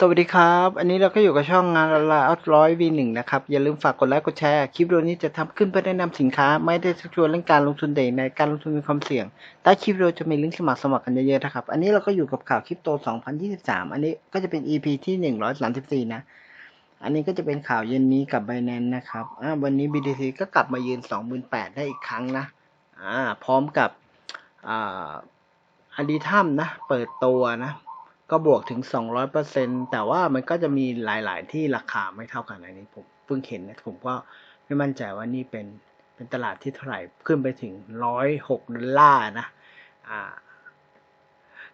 สวัสดีครับ อันนี้เราก็อยู่กับช่องงานละอัร้อยวีหนึ่งนะครับ อย่าลืมฝากกดไลค์กดแชร์ คลิปวิดีโอนี้จะทำขึ้นเพื่อแนะนำสินค้า ไม่ได้ชักชวนเรื่องการลงทุนใดในการลงทุนมีความเสี่ยง ใต้คลิปวิดีโอจะมีลิงก์สมัครสมัครกันเยอะๆนะครับ อันนี้เราก็อยู่กับข่าวคริปโต 2023 อันนี้ก็จะเป็น EP ที่134 นะ อันนี้ก็จะเป็นข่าวเย็นนี้กับ Binance นะครับอ่าวันนี้ BTC ก็กลับมายืน 28,000ได้อีกครั้งนะอ่าพร้อมกับอ่าอดีทัมนะ เปิดตัวนะ ก็บวกถึง 200%แต่ว่ามันก็จะมีหลาย ๆ ที่ราคาไม่เท่ากันอันนี้ผมเพิ่งเห็นนะผมก็ไม่มั่นใจว่านี่เป็นเป็นตลาดที่เท่าไหร่ขึ้นไปถึง 106ดอลลาร์นะอ่า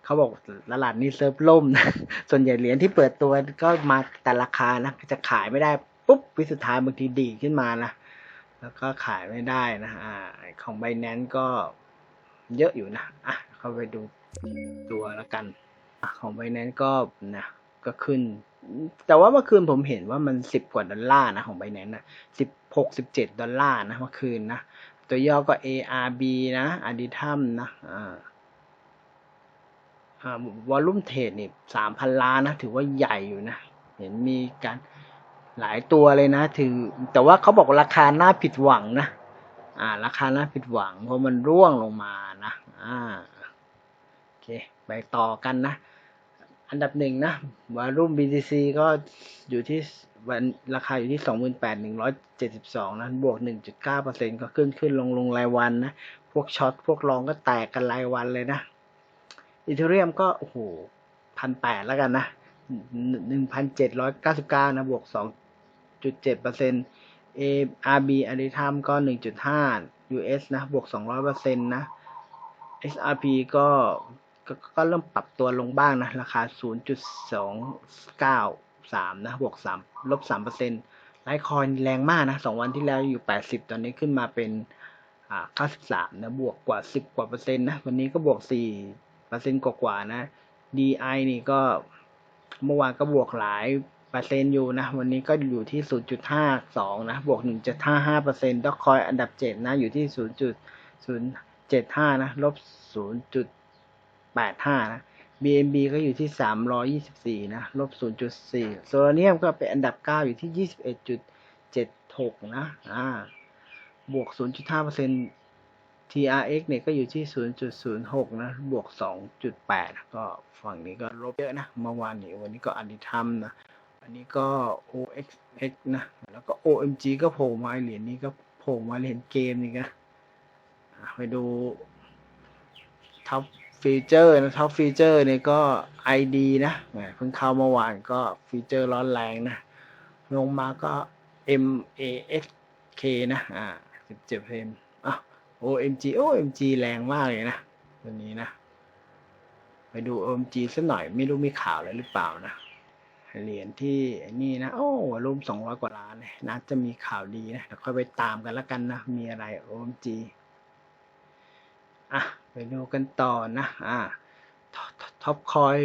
เขาบอกตลาดนี้เซิร์ฟล่มนะส่วนใหญ่เหรียญที่เปิดตัวก็มาแต่ราคานะจะขายไม่ได้ปุ๊บวิสุดท้ายบางทีดีขึ้นมานะแล้วก็ขายไม่ได้นะอ่าของ b บ n a n c e ก็เยอะอยู่นะอะเข้าไปดูตัวแล้วกัน ของไบแนนก็นะก็ขึ้น แต่ว่าเมื่อคืนผมเห็นว่ามันสิบกว่าดอลลาร์นะของไบแนนนะสิบหกสิบเจ็ดดอลลาร์นะเมื่อคืนนะ ตัวย่อก็ ARB นะอดิทัมนะอ่าอ่าวอลลุ่มเทรดนี่สามพันล้านนะ ถือว่าใหญ่อยู่นะ เห็นมีการหลายตัวเลยนะถือแต่ว่าเขาบอกราคาน่าผิดหวังนะ อ่า ราคาน่าผิดหวังเพราะมันร่วงลงมานะ อ่า ไปต่อกันนะ อันดับหนึ่งนะวารุ่ม BTC ก็อยู่ที่วันราคาอยู่ที่ 28,172 นะ บวก 1.9%ก็ขึ้นขึ้นลงลงรายวันนะ พวกช็อต พวกรองก็แตกกันรายวันเลยนะอีเทเรียมก็ โอ้โหพันแปดแล้วกันนะ 1,799 นะ บวก 2.7% ARB อดิทัมก็ 1.5 US นะ บวก 200%นะ SRP ก็ ก็เริ่มปรับตัวลงบ้างนะ ราคา 0.293 นะ บวก 3 ลบ3%ไลท์คอยแรงมากนะ 2 วันที่แล้วอยู่ 80 ตอนนี้ขึ้นมาเป็นอ่า93 นะ บวกกว่า 10 กว่าเปอร์เซ็นต์นะ วันนี้ก็บวก 4 เปอร์เซ็นต์กว่าๆนะ DI นี่ก็เมื่อวานก็บวกหลายเปอร์เซ็นต์อยู่นะ วันนี้ก็อยู่ที่ 0.52 นะ บวก 1.55เปอร์เซ็นต์ด็อกคอยอันดับ 7 นะ อยู่ที่ 0.075 นะ ลบ 85 นะ BNB ก็อยู่ที่ 324 นะ ลบ 0.4 โซลาเนียมก็เป็นอันดับ 9 อยู่ที่ 21.76 นะ อ่า บวก 0.5% TRX เนี่ยก็อยู่ที่ 0.06 นะ บวก 2.8 ก็ฝั่งนี้ก็ลบเยอะนะ เมื่อวานนี้ วันนี้ก็อดิทัมนะ อันนี้ก็ OXX นะ แล้วก็ OMG ก็โผล่มาเหรียญนี้ก็โผล่มาเหรียญเกมนี่นะไปดูท็อป ฟีเจอร์นะท็อปฟีเจอร์เนี่ยก็ ID นะแหมเพิ่งเข้าเมื่อวานก็ฟีเจอร์ร้อนแรงนะ ลงมาก็ MASK นะอ่า17เพมอะ OMG OMG แรงมากเลยนะ ตัวนี้นะ ไปดู OMG สักหน่อยไม่รู้มีข่าวอะไรหรือเปล่านะเหรียญที่นี่นะ โอ้รวมสองร้อยกว่าล้านเลยน่าจะมีข่าวดีนะค่อยไปตามกันแล้วกันนะ มีอะไร OMG อะ ไปดูกันต่อนะ อ่าท็อปคอย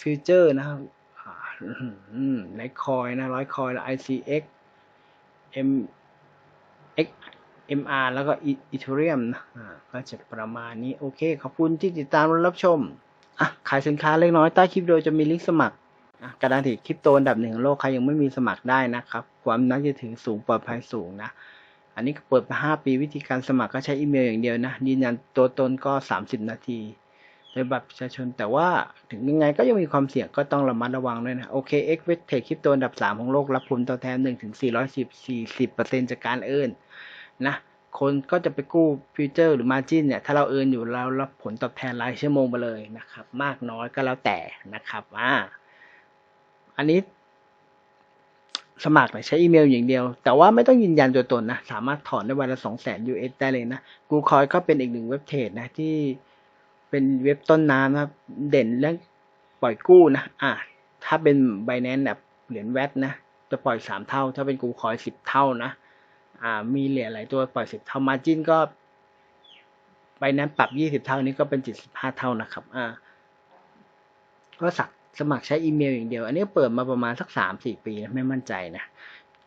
ฟิวเจอร์นะครับไลคอยนะร้อยคอยแล้ว ICX M X MR แล้วก็อีเทเรียมนะอ่าก็จะประมาณนี้ โอเค ขอบคุณที่ติดตามรับชม อะ ขายสินค้าเล็กน้อยใต้คลิปโดยจะมีลิงก์สมัครอะกานตีคริปโตอันดับหนึ่งของโลกใครยังไม่มีสมัครได้นะครับ ความน่าจะถึงสูงปลอดภัยสูงนะ อันนี้เปิดมา 5 ปีวิธีการสมัครก็ใช้อีเมลอย่างเดียวนะยืนยันตัวตนก็ 30 นาทีโดยบัตรประชาชนแต่ว่าถึงยังไงก็ยังมีความเสี่ยงก็ต้องระมัดระวังด้วยนะ โอเค X w e t t e คริปโตอันดับ 3 ของโลก รับผลตอบแทน1ถึง410 40%จากการเอินนะ คนก็จะไปกู้ฟิวเจอร์หรือมาจินเนี่ย ถ้าเราเอินอยู่เรารับผลตอบแทนรายชั่วโมงไปเลยนะครับ มากน้อยก็แล้วแต่นะครับอ่าอันนี้ สมัครใช้อีเมลอย่างเดียว แต่ว่าไม่ต้องยืนยันตัวตนนะ สามารถถอนได้วันละสองแสน US ได้เลยนะกูคอยก็เป็นอีกหนึ่งเว็บเทรดนะที่เป็นเว็บต้นน้ำนะครับ เด่นเรื่องปล่อยกู้นะ อ่าถ้าเป็น b บ n a n c e แบบเหรียญแวดนะ จะปล่อยสามเท่า ถ้าเป็นกูคอยสิบเท่านะ อ่า มีเหรียญหลายตัวปล่อยสิบเท่ามาจินก็ b บ n a n c e ปรับยี่สิบเท่านี้ก็เป็นเจ็ดสิบห้าเท่านะครับ อ่า ก็สัก สมัครใช้อีเมลอย่างเดียว อันนี้เปิดมาประมาณสักสามสี่ปีนะไม่มั่นใจนะ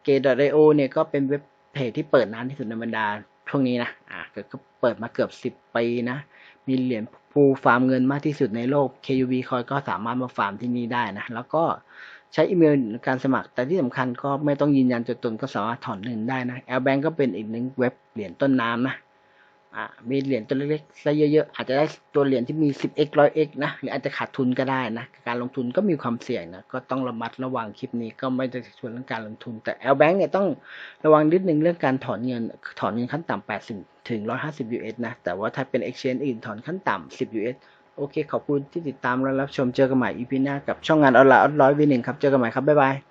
g a t i o เนี่ยก็เป็นเว็บเพจที่เปิดนานที่สุดในบรรดาช่วงนี้นะอ่าก็เปิดมาเกือบสิบปีนะ มีเหรียญผู้ฟาร์มเงินมากที่สุดในโลก KUB Coin ก็สามารถมาฟาร์มที่นี่ได้นะ แล้วก็ใช้อีเมลในการสมัคร แต่ที่สำคัญก็ไม่ต้องยืนยันตัวตนก็สามารถถอนเงินได้นะ L Bank ก็เป็นอีกหนึ่งเว็บเหรียญต้นน้ำนะ อ่ามีเหรียญตัวเล็กๆซะเยอะๆ อาจจะได้ตัวเหรียญที่มี 10x 100x นะ หรืออาจจะขาดทุนก็ได้นะ การลงทุนก็มีความเสี่ยงนะ ก็ต้องระมัดระวังคลิปนี้ก็ไม่ได้ชวนเรื่องการลงทุน แต่ L Bank เนี่ยต้องระวังนิดนึงเรื่องการถอนเงิน ถอนเงินขั้นต่ำ80 ถึง 150 US นะ แต่ว่าถ้าเป็น exchange อื่นถอนขั้นต่ำ 10 US โอเค ขอบคุณที่ติดตามและรับชม เจอกันใหม่ EP หน้ากับช่องงานออนไลน์ออนร้อยวีหนึ่งครับ เจอกันใหม่ครับ บ๊ายบาย